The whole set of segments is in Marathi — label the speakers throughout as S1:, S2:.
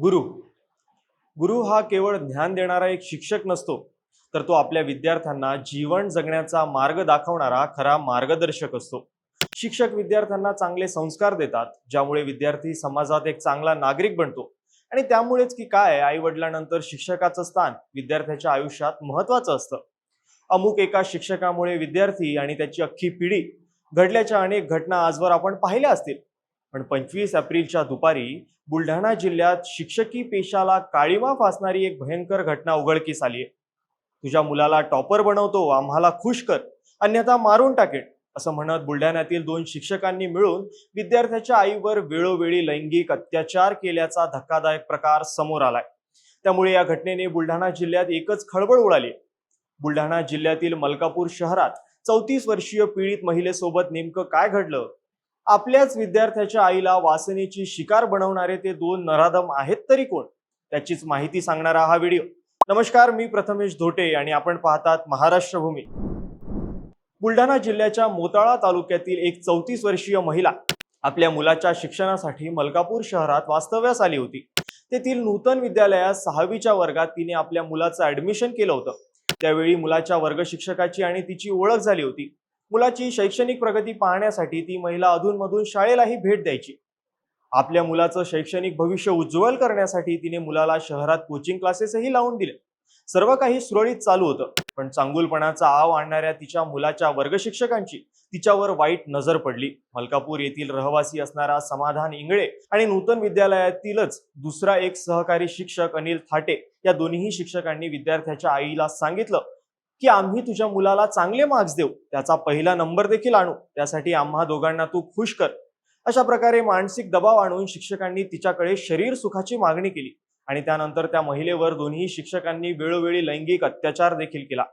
S1: गुरु. गुरु हा केवळ ज्ञान देणारा एक शिक्षक नसतो तर तो आपल्या विद्यार्थ्यांना जीवन जगण्याचा मार्ग दाखवणारा खरा मार्गदर्शक असतो. शिक्षक विद्यार्थ्यांना चांगले संस्कार देतात ज्यामुळे विद्यार्थी समाजात एक चांगला नागरिक बनतो. आणि त्यामुळेच की काय आई वडिलांनंतर शिक्षकाचं स्थान विद्यार्थ्याच्या आयुष्यात महत्वाचं असतं. अमुक एका शिक्षकामुळे विद्यार्थी आणि त्याची अख्खी पिढी घडल्याच्या अनेक घटना आजवर आपण पाहिल्या असतील. पण पंचवीस एप्रिलच्या दुपारी बुलढाणा जिल्ह्यात शिक्षकी पेशाला काळीमा फासणारी एक भयंकर घटना उघडकीस आली आहे. तुझ्या मुलाला टॉपर बनवतो आम्हाला खुश कर अन्यथा मारून टाकेल असं म्हणत बुलढाण्यातील दोन शिक्षकांनी मिळून विद्यार्थ्याच्या आईवर वेळोवेळी लैंगिक अत्याचार केल्याचा धक्कादायक प्रकार समोर आलाय. त्यामुळे या घटनेने बुलढाणा जिल्ह्यात एकच खळबळ उडाली बुलढाणा जिल्ह्यातील मलकापूर शहरात चौतीस वर्षीय पीडित महिलेसोबत नेमकं काय घडलं? आपल्याच विद्यार्थ्याच्या आईला वासनेची शिकार बनवणारे ते दोन नराधम आहेत तरी कोण? त्याचीच माहिती सांगणारा हा व्हिडिओ. नमस्कार मी प्रथमेश धोटे आणि आपण पाहतात महाराष्ट्र भूमी बुलढाणा जिल्ह्याच्या मोताळा तालुक्यातील एक चौतीस वर्षीय महिला आपल्या मुलाच्या शिक्षणासाठी मलकापूर शहरात वास्तव्यास आली होती. तेथील नूतन विद्यालयात सहावीच्या वर्गात तिने आपल्या मुलाचं ऍडमिशन केलं होतं. त्यावेळी मुलाच्या वर्ग शिक्षकाची आणि तिची ओळख झाली होती. मुलाची शैक्षणिक प्रगती पाहण्यासाठी ती महिला अधूनमधून शाळेलाही भेट द्यायची. आपल्या मुलाचं शैक्षणिक भविष्य उज्ज्वल करण्यासाठी तिने मुलाला शहरात कोचिंग क्लासेसही लावून दिले. सर्व काही सुरळीत चालू होतं. पण चांगुलपणाचा आव आणणाऱ्या तिच्या मुलाच्या वर्गशिक्षकांची तिच्यावर वाईट नजर पडली. मलकापूर येथील रहिवासी असणारा समाधान इंगळे आणि नूतन विद्यालयातीलच दुसरा एक सहकारी शिक्षक अनिल थाटे या दोन्ही शिक्षकांनी विद्यार्थ्याच्या आईला सांगितलं की आम्ही तुझ्या मुलाला चांगले मार्क्स देऊ. त्याचा पहिला नंबर देखील आणू. त्यासाठी आम्हा दोघांना तू खुश कर. अशा प्रकारे मानसिक दबाव आणून शिक्षकांनी तिच्याकडे शरीर सुखाची मागणी केली. आणि त्यानंतर त्या महिलेवर दोन्ही शिक्षकांनी वेळोवेळी लैंगिक अत्याचार देखील केला.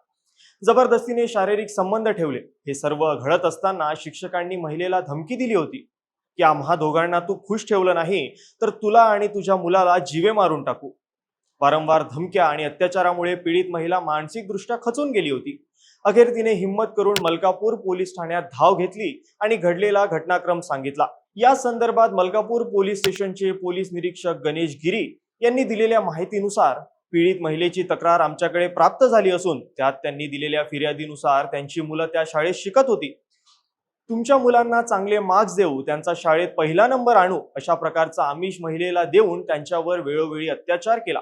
S1: जबरदस्तीने शारीरिक संबंध ठेवले. हे सर्व घडत असताना शिक्षकांनी महिलेला धमकी दिली होती. की आम्हा दोघांना तू खुश ठेवलं नाही तर तुला आणि तुझ्या मुलाला जीवे मारून टाकू. वारंवार धमक्या आणि अत्याचारामुळे पीडित महिला मानसिकदृष्ट्या खचून गेली होती. अखेर तिने हिंमत करून मलकापूर पोलीस ठाण्यात धाव घेतली आणि घडलेला घटनाक्रम सांगितला. या संदर्भात मलकापूर पोलीस स्टेशनचे पोलीस निरीक्षक गणेश गिरी यांनी दिलेल्या माहितीनुसार पीडित महिलेची तक्रार आमच्याकडे प्राप्त झाली असून त्यात त्यांनी दिलेल्या फिर्यादीनुसार त्यांची मुलं त्या शाळेत शिकत होती. तुमच्या मुलांना चांगले मार्क्स देऊ त्यांचा शाळेत पहिला नंबर आणू अशा प्रकारचा आमिष महिलेला देऊन त्यांच्यावर वेळोवेळी अत्याचार केला.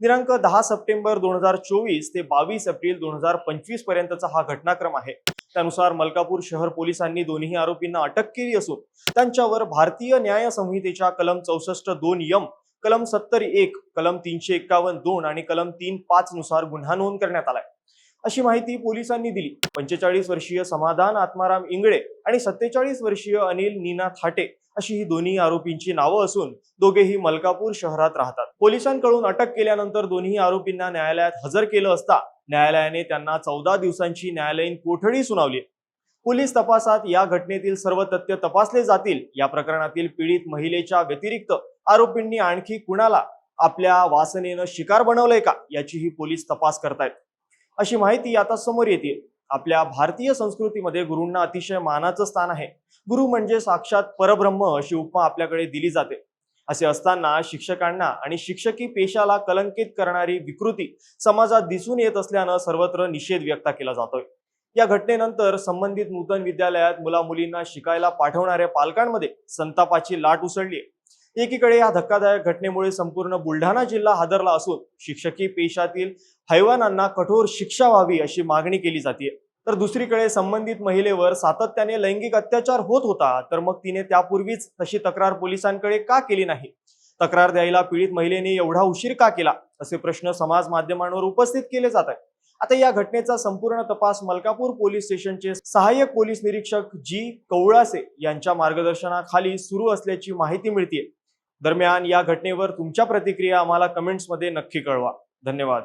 S1: दिनांक दहा सप्टेंबर दोन हजार चोवीस ते बावीस एप्रिल दोन हजार पंचवीस पर्यंतचा हा घटनाक्रम आहे. त्यानुसार मलकापूर शहर पोलिसांनी दोन्ही आरोपींना अटक केली असून त्यांच्यावर भारतीय न्याय संहितेच्या कलम चौसष्ट दोन यम कलम सत्तर एक कलम तीनशे एक्कावन्न दोन आणि कलम तीन पाच नुसार गुन्हा नोंद करण्यात आलाय. अशी माहिती पोलिसांनी दिली. पंचेचाळीस वर्षीय समाधान आत्माराम इंगळे आणि सत्तेचाळीस वर्षीय अनिल नीना थाटे अशी ही दोन्ही आरोपींची नावं असून दोघेही मलकापूर शहरात राहतात. पोलिसांकडून अटक केल्यानंतर दोन्ही आरोपींना न्यायालयात हजर केलं असता न्यायालयाने त्यांना चौदा दिवसांची न्यायालयीन कोठडी सुनावली. पोलीस तपासात या घटनेतील सर्व तथ्य तपासले जातील. या प्रकरणातील पीडित महिलेच्या व्यतिरिक्त आरोपींनी आणखी कुणाला आपल्या वासनेनं शिकार बनवलंय का? याचीही पोलीस तपास करतायत. अशी माहिती आता समोर येते. आपल्या भारतीय संस्कृतीमध्ये गुरूंना अतिशय मानाचं स्थान आहे. गुरु म्हणजे साक्षात परब्रह्म अशी उपमा आपल्याकडे दिली जाते. असे असताना शिक्षकांना आणि शिक्षकी पेशाला कलंकित करणारी विकृती समाजात दिसून येत असल्यानं सर्वत्र निषेध व्यक्त केला जातोय. या घटनेनंतर संबंधित नूतन विद्यालयात मुला मुलींना शिकायला पाठवणाऱ्या पालकांमध्ये संतापाची लाट उसळली एकीकडे या धक्कादायक घटनेमुळे संपूर्ण बुलढाणा जिल्हा हादरला असून शिक्षकी पेशातील हैवानांना कठोर शिक्षा व्हावी अशी मागणी केली जाते. तर दुसरीकडे संबंधित महिलेवर सातत्याने लैंगिक अत्याचार होत होता तर मग तिने त्यापूर्वीच तशी तक्रार पोलिसांकडे का केली नाही? तक्रार द्यायला पीडित महिलेने एवढा उशीर का केला? असे प्रश्न समाज माध्यमांवर उपस्थित केले जात आहेत. आता या घटनेचा संपूर्ण तपास मलकापूर पोलीस स्टेशनचे सहाय्यक पोलीस निरीक्षक जी कवळासे यांच्या मार्गदर्शनाखाली सुरू असल्याची माहिती मिळते दरम्यान या घटनेवर तुमच्या प्रतिक्रिया आम्हाला कमेंट्समध्ये नक्की कळवा. धन्यवाद.